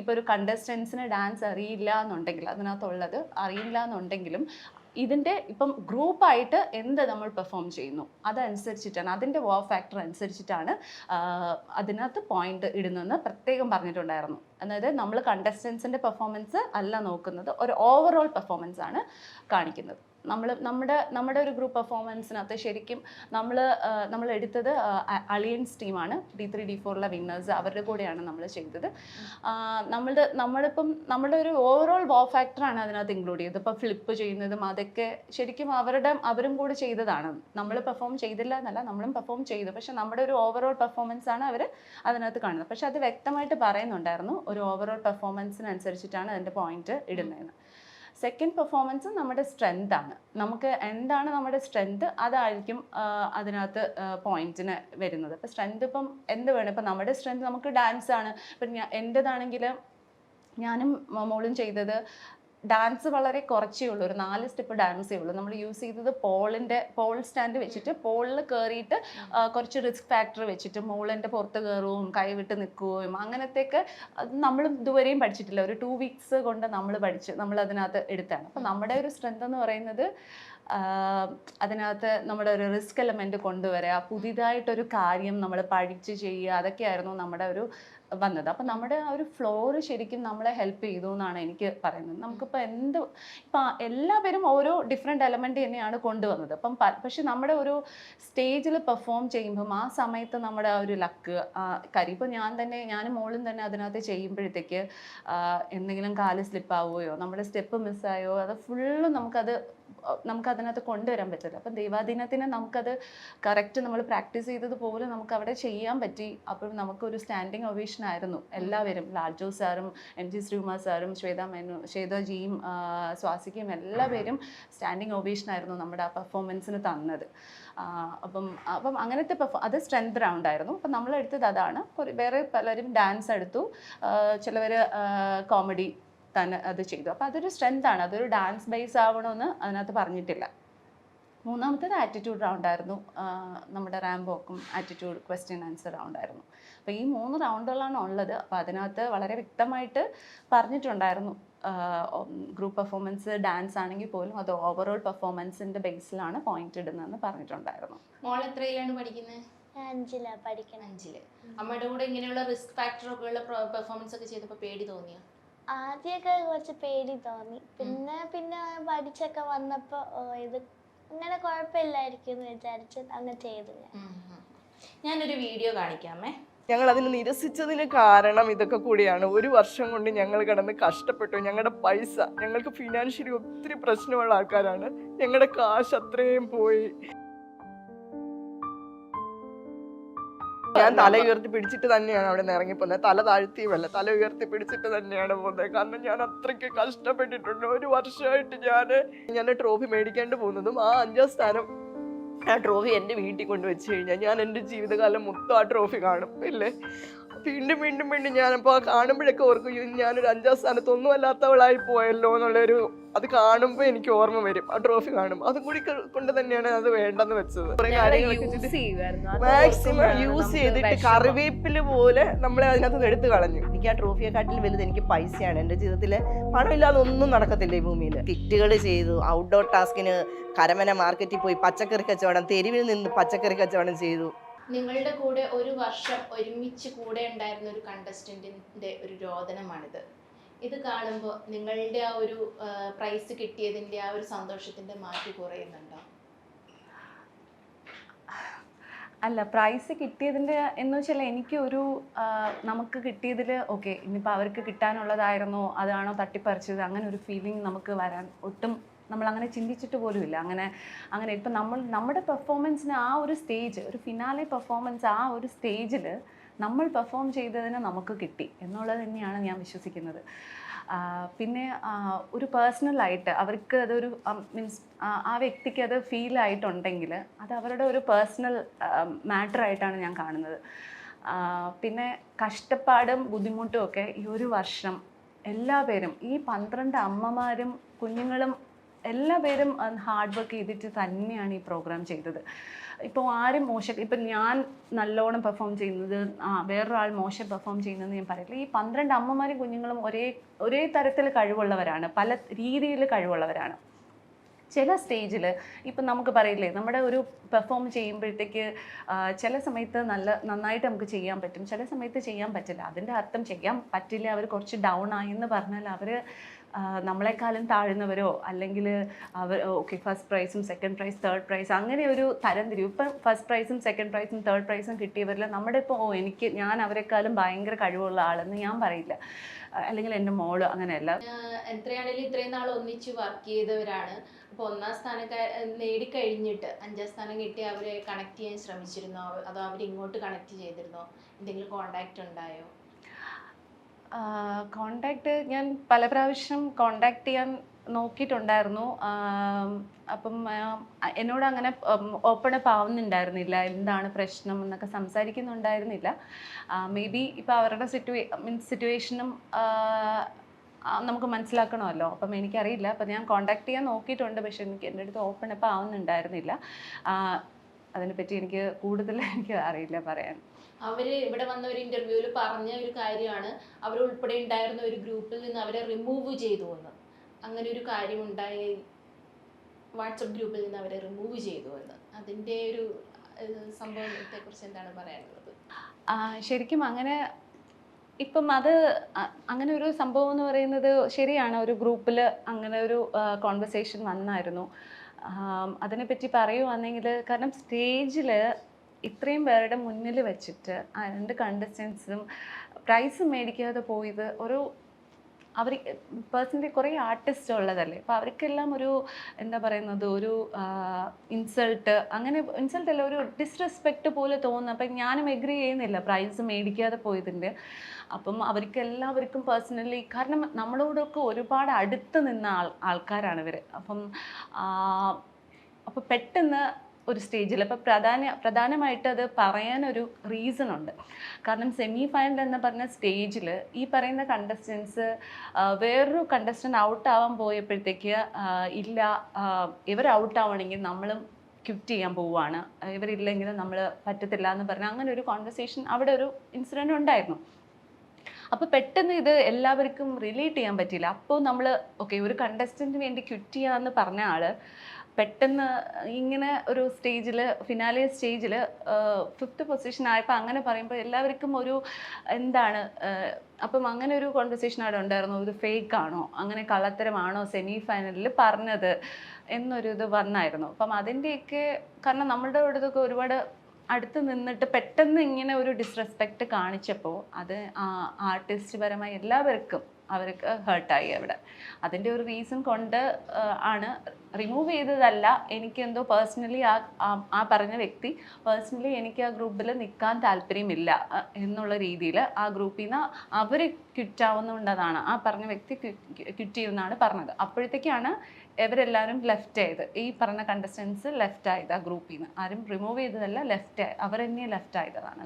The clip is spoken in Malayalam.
ഇപ്പോൾ ഒരു കണ്ടസ്റ്റൻസിന് ഡാൻസ് അറിയില്ല എന്നുണ്ടെങ്കിൽ അതിനകത്തുള്ളത് അറിയില്ല എന്നുണ്ടെങ്കിലും ഇതിന്റെ ഇപ്പം ഗ്രൂപ്പായിട്ട് എന്ത് നമ്മൾ പെർഫോം ചെയ്യുന്നു? അതനുസരിച്ചിട്ടാണ് അതിന്റെ വോ ഫാക്ടർ അനുസരിച്ചിട്ടാണ് അതിനകത്ത് പോയിന്റ് ഇടുന്നതെന്ന് പ്രത്യേകം പറഞ്ഞിട്ടുണ്ടായിരുന്നു. അതായത് നമ്മൾ കണ്ടസ്റ്റൻസിന്റെ പെർഫോമൻസ് അല്ല നോക്കുന്നത് ഒരു ഓവറോൾ പെർഫോമൻസ് ആണ് കാണിക്കുന്നത്. നമ്മൾ നമ്മുടെ നമ്മുടെ ഒരു ഗ്രൂപ്പ് പെർഫോമൻസിനകത്ത് ശരിക്കും നമ്മൾ നമ്മൾ എടുത്തത് അലയൻസ് ടീമാണ് ഡി ത്രീ ഡി ഫോറിലെ വിന്നേഴ്സ് അവരുടെ കൂടെയാണ് നമ്മൾ ചെയ്തത്. നമ്മളുടെ നമ്മളിപ്പം നമ്മുടെ ഒരു ഓവറോൾ വോ ഫാക്ടറാണ് അതിനകത്ത് ഇൻക്ലൂഡ് ചെയ്തത്. ഇപ്പോൾ ഫ്ലിപ്പ് ചെയ്യുന്നതും അതൊക്കെ ശരിക്കും അവരുടെ അവരും കൂടെ ചെയ്തതാണ്. നമ്മൾ പെർഫോം ചെയ്തില്ല എന്നല്ല നമ്മളും പെർഫോം ചെയ്തു. പക്ഷെ നമ്മുടെ ഒരു ഓവറോൾ പെർഫോമൻസ് ആണ് അവർ അതിനകത്ത് കാണുന്നത്. പക്ഷെ അത് വ്യക്തമായിട്ട് പറയുന്നുണ്ടായിരുന്നു. ഒരു ഓവറോൾ പെർഫോമൻസിനനുസരിച്ചിട്ടാണ് അതിന്റെ പോയിന്റ് ഇടുന്നതെന്ന്. സെക്കൻഡ് പെർഫോമൻസ് നമ്മുടെ സ്ട്രെങ്താണ് നമുക്ക് എന്താണ് നമ്മുടെ സ്ട്രെങ്ത് അതായിരിക്കും അതിനകത്ത് പോയിന്റിന് വരുന്നത്. ഇപ്പം സ്ട്രെങ്ത് ഇപ്പം എന്ത് വേണം? ഇപ്പം നമ്മുടെ സ്ട്രെങ്ത് നമുക്ക് ഡാൻസ് ആണ്. ഇപ്പം ഞാൻ എന്റെതാണെങ്കിൽ ഞാനും മോളും ചെയ്തത് ഡാൻസ് വളരെ കുറച്ചേ ഉള്ളൂ. ഒരു നാല് സ്റ്റെപ്പ് ഡാൻസേ ഉള്ളൂ. നമ്മൾ യൂസ് ചെയ്തത് പോളിന്റെ പോൾ സ്റ്റാൻഡ് വെച്ചിട്ട് പോളിൽ കയറിയിട്ട് കുറച്ച് റിസ്ക് ഫാക്ടർ വെച്ചിട്ട് മോളിന്റെ പുറത്ത് കയറുകയും കൈവിട്ട് നിൽക്കുകയും അങ്ങനത്തെയൊക്കെ നമ്മൾ ഇതുവരെയും പഠിച്ചിട്ടില്ല. ഒരു ടു വീക്സ് കൊണ്ട് നമ്മൾ പഠിച്ച് നമ്മൾ അതിനകത്ത് എടുത്താണ്. അപ്പം നമ്മുടെ ഒരു സ്ട്രെങ്ത് എന്ന് പറയുന്നത് അതിനകത്ത് നമ്മുടെ ഒരു റിസ്ക് എലമെന്റ് കൊണ്ടുവരിക പുതിയതായിട്ടൊരു കാര്യം നമ്മൾ പഠിച്ച് ചെയ്യുക അതൊക്കെയായിരുന്നു നമ്മുടെ ഒരു വന്നത്. അപ്പം നമ്മുടെ ആ ഒരു ഫ്ലോർ ശരിക്കും നമ്മളെ ഹെൽപ്പ് ചെയ്തു എന്നാണ് എനിക്ക് പറയുന്നത്. നമുക്കിപ്പോൾ എന്ത് ഇപ്പം എല്ലാവരും ഓരോ ഡിഫറെന്റ് എലമെന്റ് തന്നെയാണ് കൊണ്ടുവന്നത്. അപ്പം പക്ഷേ നമ്മുടെ ഒരു സ്റ്റേജിൽ പെർഫോം ചെയ്യുമ്പം ആ സമയത്ത് നമ്മുടെ ആ ഒരു ലക്ക് കാര്യം ഇപ്പോൾ ഞാൻ തന്നെ ഞാനും മോളും തന്നെ അതിനകത്ത് ചെയ്യുമ്പോഴത്തേക്ക് എന്തെങ്കിലും കാൽ സ്ലിപ്പ് ആവുകയോ നമ്മുടെ സ്റ്റെപ്പ് മിസ്സായോ അത് ഫുള്ള് നമുക്കത് നമുക്ക് അതിനകത്ത് കൊണ്ടുവരാൻ പറ്റില്ല. അപ്പം ദൈവാധീനത്തിന് നമുക്കത് കറക്റ്റ് നമ്മൾ പ്രാക്ടീസ് ചെയ്തതുപോലെ നമുക്ക് അവിടെ ചെയ്യാൻ പറ്റി. അപ്പോൾ നമുക്കൊരു സ്റ്റാൻഡിങ് ഒവേഷൻ ആയിരുന്നു. എല്ലാവരും ലാൽജോ സാറും എം ജി ശ്രീകുമാർ സാറും ശ്വേത മേനു ശ്വേതജിയും സ്വാസികയും എല്ലാവരും സ്റ്റാൻഡിങ് ഒവേഷൻ ആയിരുന്നു നമ്മുടെ ആ പെർഫോമൻസിന് തന്നത്. അപ്പം അപ്പം അങ്ങനത്തെ പെർഫോ അത് സ്ട്രെങ്ത് റൗണ്ട് ആയിരുന്നു. അപ്പം നമ്മളെടുത്തത് അതാണ്. വേറെ പലരും ഡാൻസ് എടുത്തു. ചിലവർ കോമഡി തന്നെ അത് ചെയ്തു. അപ്പോൾ അതൊരു സ്ട്രെങ്ത് ആണ്. അതൊരു ഡാൻസ് ബേസ് ആവണമെന്ന് അതിനകത്ത് പറഞ്ഞിട്ടില്ല. മൂന്നാമത്തേത് ആറ്റിറ്റ്യൂഡ് റൗണ്ട് ആയിരുന്നു. നമ്മുടെ റാംബോക്കും ആറ്റിറ്റ്യൂഡ് ക്വസ്റ്റ്യൻ ആൻസർ റൗണ്ട് ആയിരുന്നു. അപ്പോൾ ഈ മൂന്ന് റൗണ്ടുകളാണ് ഉള്ളത്. അപ്പോൾ അതിനകത്ത് വളരെ വ്യക്തമായിട്ട് പറഞ്ഞിട്ടുണ്ടായിരുന്നു. ഗ്രൂപ്പ് പെർഫോമൻസ് ഡാൻസ് ആണെങ്കിൽ പോലും അത് ഓവറോൾ പെർഫോമൻസിന്റെ ബേസിലാണ് പോയിന്റ് ഇടുന്നതെന്ന് പറഞ്ഞിട്ടുണ്ടായിരുന്നു. മോൾ എത്രയിലാണ് പഠിക്കുന്നത് ഞാൻ അഞ്ചിലാ പഠിക്കണം. അഞ്ചിൽ. അമ്മയുടെ കൂടെ ഇങ്ങനെയുള്ള റിസ്ക് ഫാക്ടറൊക്കെയുള്ള ഉള്ള പെർഫോമൻസ് ഒക്കെ ചെയ്തപ്പോൾ പേടി തോന്നിയോ? ആദ്യമൊക്കെ കുറച്ച് പേടി തോന്നി. പിന്നെ പിന്നെ പഠിച്ചൊക്കെ വന്നപ്പോ ഓ ഇത് അങ്ങനെ കുഴപ്പമില്ലായിരിക്കും എന്ന് വിചാരിച്ച് അങ്ങ് ചെയ്തു ഞാൻ. ഞാനൊരു വീഡിയോ കാണിക്കാമേ. ഞങ്ങൾ അതിന് നിരസിച്ചതിന് കാരണം ഇതൊക്കെ കൂടിയാണ്. ഒരു വർഷം കൊണ്ട് ഞങ്ങൾ കിടന്ന് കഷ്ടപ്പെട്ടു. ഞങ്ങളുടെ പൈസ ഞങ്ങൾക്ക് ഫിനാൻഷ്യലി ഒത്തിരി പ്രശ്നമുള്ള ആൾക്കാരാണ്. ഞങ്ങളുടെ കാശ് അത്രയും പോയി. ഞാൻ തല ഉയർത്തി പിടിച്ചിട്ട് തന്നെയാണ് അവിടെ നിന്ന് ഇറങ്ങിപ്പോകുന്നത് തല താഴ്ത്തിയുമല്ല തല ഉയർത്തി പിടിച്ചിട്ട് തന്നെയാണ് പോകുന്നത്. കാരണം ഞാൻ അത്രയ്ക്ക് കഷ്ടപ്പെട്ടിട്ടുണ്ട്. ഒരു വർഷമായിട്ട് ഞാൻ ഞാൻ ട്രോഫി മേടിക്കാണ്ട് പോകുന്നതും ആ അഞ്ചാം സ്ഥാനം ആ ട്രോഫി എന്റെ വീട്ടിൽ കൊണ്ടുവച്ച് കഴിഞ്ഞാൽ ഞാൻ എന്റെ ജീവിതകാലം മൊത്തം ആ ട്രോഫി കാണും. ഇല്ലേ? വീണ്ടും വീണ്ടും വീണ്ടും ഞാനപ്പോൾ കാണുമ്പോഴൊക്കെ ഓർക്കും "അയ്യോ, ഞാനൊരു അഞ്ചാം സ്ഥാനത്തൊന്നും അല്ലാത്തവളായി പോയല്ലോ എന്നുള്ളൊരു അത് കാണുമ്പോൾ എനിക്ക് ഓർമ്മ വരും. ആ ട്രോഫി കാണും അതും കൂടി കൊണ്ട് തന്നെയാണ് അത് വേണ്ടെന്ന് വെച്ചത്. കുറേ കാര്യങ്ങളൊക്കെ ചെയ്തിട്ട് മാക്സിമം യൂസ് ചെയ്തിട്ട് കറിവേപ്പിൽ പോലെ നമ്മളെ അതിനകത്ത് എടുത്തു കളഞ്ഞു. എനിക്ക് ആ ട്രോഫിയെക്കാട്ടിൽ വലുത് എനിക്ക് പൈസയാണ്. എന്റെ ജീവിതത്തിൽ പണമില്ലാതെ ഒന്നും നടക്കത്തില്ല ഈ ഭൂമിയിൽ കിറ്റുകൾ ചെയ്തു ഔട്ട്ഡോർ ടാസ്കിന് കരമന മാർക്കറ്റിൽ പോയി പച്ചക്കറി കച്ചവടം തെരുവിൽ നിന്ന് പച്ചക്കറി കച്ചവടം ചെയ്തു. നിങ്ങളുടെ കൂടെ ഒരു വർഷം ഒരുമിച്ച് കൂടെ ഉണ്ടായിരുന്ന ഒരു കണ്ടസ്റ്റന്റിന്റെ ഒരു രോദനമാണിത്. ഇത് കാണുമ്പോൾ നിങ്ങളുടെ ആ ഒരു പ്രൈസ് കിട്ടിയതിന്റെ ആ ഒരു സന്തോഷത്തിന്റെ മാറ്റി കുറയുന്നുണ്ടോ? അല്ല പ്രൈസ് കിട്ടിയതിന്റെ എന്ന് വെച്ചാൽ എനിക്ക് ഒരു നമുക്ക് കിട്ടിയതിൽ ഓക്കെ ഇനിയിപ്പോൾ അവർക്ക് കിട്ടാനുള്ളതായിരുന്നോ അതാണോ തട്ടിപ്പറിച്ചത് അങ്ങനെ ഒരു ഫീലിംഗ് നമുക്ക് വരാൻ ഒട്ടും നമ്മൾ അങ്ങനെ ചിന്തിച്ചിട്ട് പോലുമില്ല അങ്ങനെ അങ്ങനെ ഇപ്പം നമ്മൾ നമ്മുടെ പെർഫോമൻസിന് ആ ഒരു സ്റ്റേജ് ഒരു ഫിനാലെ പെർഫോമൻസ് ആ ഒരു സ്റ്റേജിൽ നമ്മൾ പെർഫോം ചെയ്തതിന് നമുക്ക് കിട്ടി എന്നുള്ളത് തന്നെയാണ് ഞാൻ വിശ്വസിക്കുന്നത്. പിന്നെ ഒരു പേഴ്സണലായിട്ട് അവർക്ക് അതൊരു മീൻസ് ആ വ്യക്തിക്ക് അത് ഫീൽ ആയിട്ടുണ്ടെങ്കിൽ അത് അവരുടെ ഒരു പേഴ്സണൽ മാറ്ററായിട്ടാണ് ഞാൻ കാണുന്നത്. പിന്നെ കഷ്ടപ്പാടും ബുദ്ധിമുട്ടും ഒക്കെ ഈ ഒരു വർഷം എല്ലാ എല്ലാവരും ഈ പന്ത്രണ്ട് അമ്മമാരും കുഞ്ഞുങ്ങളും എല്ലാവരും ഹാർഡ് വർക്ക് ചെയ്തിട്ട് തന്നെയാണ് ഈ പ്രോഗ്രാം ചെയ്തത്. ഇപ്പോൾ ആരും മോശം ഇപ്പം ഞാൻ നല്ലോണം പെർഫോം ചെയ്യുന്നത് വേറൊരാൾ മോശം പെർഫോം ചെയ്യുന്നതെന്ന് ഞാൻ പറയില്ല ഈ പന്ത്രണ്ട് അമ്മമാരും കുഞ്ഞുങ്ങളും ഒരേ ഒരേ തരത്തിൽ കഴിവുള്ളവരാണ് പല രീതിയിൽ കഴിവുള്ളവരാണ്. ചില സ്റ്റേജിൽ ഇപ്പം നമുക്ക് പറയില്ലേ നമ്മുടെ ഒരു പെർഫോം ചെയ്യുമ്പോഴത്തേക്ക് ചില സമയത്ത് നല്ല നന്നായിട്ട് നമുക്ക് ചെയ്യാൻ പറ്റും ചില സമയത്ത് ചെയ്യാൻ പറ്റില്ല. അതിന്റെ അർത്ഥം ചെയ്യാൻ പറ്റില്ല അവർ കുറച്ച് ഡൗൺ ആയി എന്ന് പറഞ്ഞാൽ അവർ നമ്മളെക്കാളും താഴ്ന്നവരോ? അല്ലെങ്കിൽ അവർ ഓക്കെ ഫസ്റ്റ് പ്രൈസും സെക്കൻഡ് പ്രൈസ് തേർഡ് പ്രൈസ് അങ്ങനെ ഒരു തരം തിരിവ് ഇപ്പം ഫസ്റ്റ് പ്രൈസും സെക്കൻഡ് പ്രൈസും തേർഡ് പ്രൈസും കിട്ടിയവരിൽ നമ്മുടെ ഇപ്പോൾ ഓ എനിക്ക് ഞാൻ അവരെക്കാളും ഭയങ്കര കഴിവുള്ള ആളെന്ന് ഞാൻ പറയില്ല. അല്ലെങ്കിൽ എന്റെ മോൾ അങ്ങനെയല്ല. എത്രയാണെങ്കിലും ഇത്രയും നാൾ ഒന്നിച്ച് വർക്ക് ചെയ്തവരാണ്. അപ്പോൾ ഒന്നാം സ്ഥാനം ക- നേടിക്കഴിഞ്ഞിട്ട് അഞ്ചാം സ്ഥാനം കിട്ടി അവരെ കണക്ട് ചെയ്യാൻ ശ്രമിച്ചിരുന്നോ? അതോ അവർ ഇങ്ങോട്ട് കണക്ട് ചെയ്തിരുന്നോ? എന്തെങ്കിലും കോണ്ടാക്ട് ഉണ്ടായോ? കോണ്ടാക്ട് ഞാൻ പല പ്രാവശ്യം കോണ്ടാക്ട് ചെയ്യാൻ നോക്കിയിട്ടുണ്ടായിരുന്നു. അപ്പം എന്നോട് അങ്ങനെ ഓപ്പൺ അപ്പ് ആവുന്നുണ്ടായിരുന്നില്ല. എന്താണ് പ്രശ്നം എന്നൊക്കെ സംസാരിക്കുന്നുണ്ടായിരുന്നില്ല. മേ ബി ഇപ്പോൾ അവരുടെ സിറ്റുവേ മീൻസ് സിറ്റുവേഷനും നമുക്ക് മനസ്സിലാക്കണമല്ലോ. അപ്പം എനിക്കറിയില്ല. അപ്പം ഞാൻ കോണ്ടാക്ട് ചെയ്യാൻ നോക്കിയിട്ടുണ്ട്. പക്ഷെ എനിക്ക് എന്റെ അടുത്ത് ഓപ്പൺ അപ്പ് ആവുന്നുണ്ടായിരുന്നില്ല. അതിനെപ്പറ്റി എനിക്ക് കൂടുതൽ എനിക്ക് അറിയില്ല പറയാൻ. അവർ ഇവിടെ വന്ന ഒരു ഇന്റർവ്യൂവിൽ പറഞ്ഞ ഒരു കാര്യമാണ്. അവർ ഉൾപ്പെടെ ഉണ്ടായിരുന്ന ഒരു ഗ്രൂപ്പിൽ നിന്ന് അവരെ റിമൂവ് ചെയ്തു എന്ന് അങ്ങനെ ഒരു കാര്യം ഉണ്ടായി. വാട്സപ്പ് ഗ്രൂപ്പിൽ നിന്ന് അവരെ റിമൂവ് ചെയ്തു എന്ന് അതിന്റെ ഒരു സംഭവത്തെ കുറിച്ച് എന്താണ് പറയാനുള്ളത്? ശരിക്കും അങ്ങനെ ഇപ്പം അത് അങ്ങനെ ഒരു സംഭവം എന്ന് പറയുന്നത് ശരിയാണ്. ഒരു ഗ്രൂപ്പിൽ അങ്ങനെ ഒരു കോൺവെർസേഷൻ വന്നായിരുന്നു. അതിനെപ്പറ്റി പറയുവാണെങ്കിൽ കാരണം സ്റ്റേജിൽ ഇത്രയും പേരുടെ മുന്നിൽ വെച്ചിട്ട് ആ രണ്ട് കണ്ടസ്റ്റൻസും പ്രൈസ് മേടിക്കാതെ പോയത് ഒരു അവർ പേഴ്സണലി കുറേ ആർട്ടിസ്റ്റ് ഉള്ളതല്ലേ? അപ്പോൾ അവർക്കെല്ലാം ഒരു എന്താ പറയുന്നത് ഒരു ഇൻസൾട്ട് അങ്ങനെ ഇൻസൾട്ട് അല്ല ഒരു ഡിസ്റെസ്പെക്റ്റ് പോലെ തോന്നുന്നു. അപ്പം ഞാനും എഗ്രി ചെയ്യുന്നില്ല പ്രൈസ് മേടിക്കാതെ പോയതിന്റെ. അപ്പം അവർക്ക് എല്ലാവർക്കും പേഴ്സണലി കാരണം നമ്മളോടൊക്കെ ഒരുപാട് അടുത്ത് നിന്ന ആൾ ആൾക്കാരാണ് ഇവർ. അപ്പം അപ്പോൾ പെട്ടെന്ന് ഒരു സ്റ്റേജിൽ അപ്പോൾ പ്രധാന പ്രധാനമായിട്ട് അത് പറയാനൊരു റീസൺ ഉണ്ട്. കാരണം സെമി ഫൈനൽ എന്ന് പറഞ്ഞ സ്റ്റേജിൽ ഈ പറയുന്ന കണ്ടസ്റ്റൻസ് വേറൊരു കണ്ടസ്റ്റന്റ് ഔട്ട് ആവാൻ പോയപ്പോഴത്തേക്ക് ഇല്ല ഇവർ ഔട്ട് ആവണമെങ്കിൽ നമ്മളും ക്വിറ്റ് ചെയ്യാൻ പോവുകയാണ്. ഇവരില്ലെങ്കിൽ നമ്മൾ പറ്റത്തില്ല എന്ന് പറഞ്ഞ് അങ്ങനെ ഒരു കോൺവെർസേഷൻ അവിടെ ഒരു ഇൻസിഡന്റ് ഉണ്ടായിരുന്നു. അപ്പോൾ പെട്ടെന്ന് ഇത് എല്ലാവർക്കും റിലേറ്റ് ചെയ്യാൻ പറ്റിയില്ല. അപ്പോൾ നമ്മൾ ഓക്കെ ഒരു കണ്ടസ്റ്റന്റിന് വേണ്ടി ക്വിറ്റ് ചെയ്യാമെന്ന് പറഞ്ഞ ആൾ പെട്ടെന്ന് ഇങ്ങനെ ഒരു സ്റ്റേജിൽ ഫിനാലെ സ്റ്റേജിൽ ഫിഫ്ത്ത് പൊസിഷൻ ആയപ്പോൾ അങ്ങനെ പറയുമ്പോൾ എല്ലാവർക്കും ഒരു എന്താണ് അപ്പം അങ്ങനെ ഒരു കോൺവെർസേഷൻ അവിടെ ഉണ്ടായിരുന്നു. ഇത് ഫേക്ക് ആണോ? അങ്ങനെ കള്ളത്തരമാണോ സെമി ഫൈനലിൽ പറഞ്ഞത് എന്നൊരു ഇത് വന്നായിരുന്നു. അപ്പം അതിന്റെയൊക്കെ കാരണം നമ്മളുടെ അടുത്തൊക്കെ ഒരുപാട് അടുത്ത് നിന്നിട്ട് പെട്ടെന്ന് ഇങ്ങനെ ഒരു ഡിസ്റെസ്പെക്റ്റ് കാണിച്ചപ്പോൾ അത് ആർട്ടിസ്റ്റ് പരമായി എല്ലാവർക്കും അവർക്ക് ഹേർട്ടായി അവിടെ. അതിന്റെ ഒരു റീസൺ കൊണ്ട് ആണ് റിമൂവ് ചെയ്തതല്ല എനിക്കെന്തോ പേഴ്സണലി ആ ആ- പറഞ്ഞ വ്യക്തി പേഴ്സണലി എനിക്ക് ആ ഗ്രൂപ്പിൽ നിൽക്കാൻ താല്പര്യമില്ല എന്നുള്ള രീതിയിൽ ആ ഗ്രൂപ്പിൽ നിന്ന് അവർ ക്വിറ്റാവുന്നതുകൊണ്ടതാണ് ആ പറഞ്ഞ വ്യക്തി ക്വിറ്റ് ചെയ്യുമെന്നാണ് പറഞ്ഞത്. അപ്പോഴത്തേക്കാണ് ഇവരെല്ലാവരും ലെഫ്റ്റ് ആയത്. ഈ പറഞ്ഞ കണ്ടസ്റ്റൻസ് ലെഫ്റ്റ് ആയത് ആ ഗ്രൂപ്പിൽ നിന്ന്. ആരും റിമൂവ് ചെയ്തതല്ല ലെഫ്റ്റ് അവർ തന്നെ ലെഫ്റ്റ് ആയതാണ്.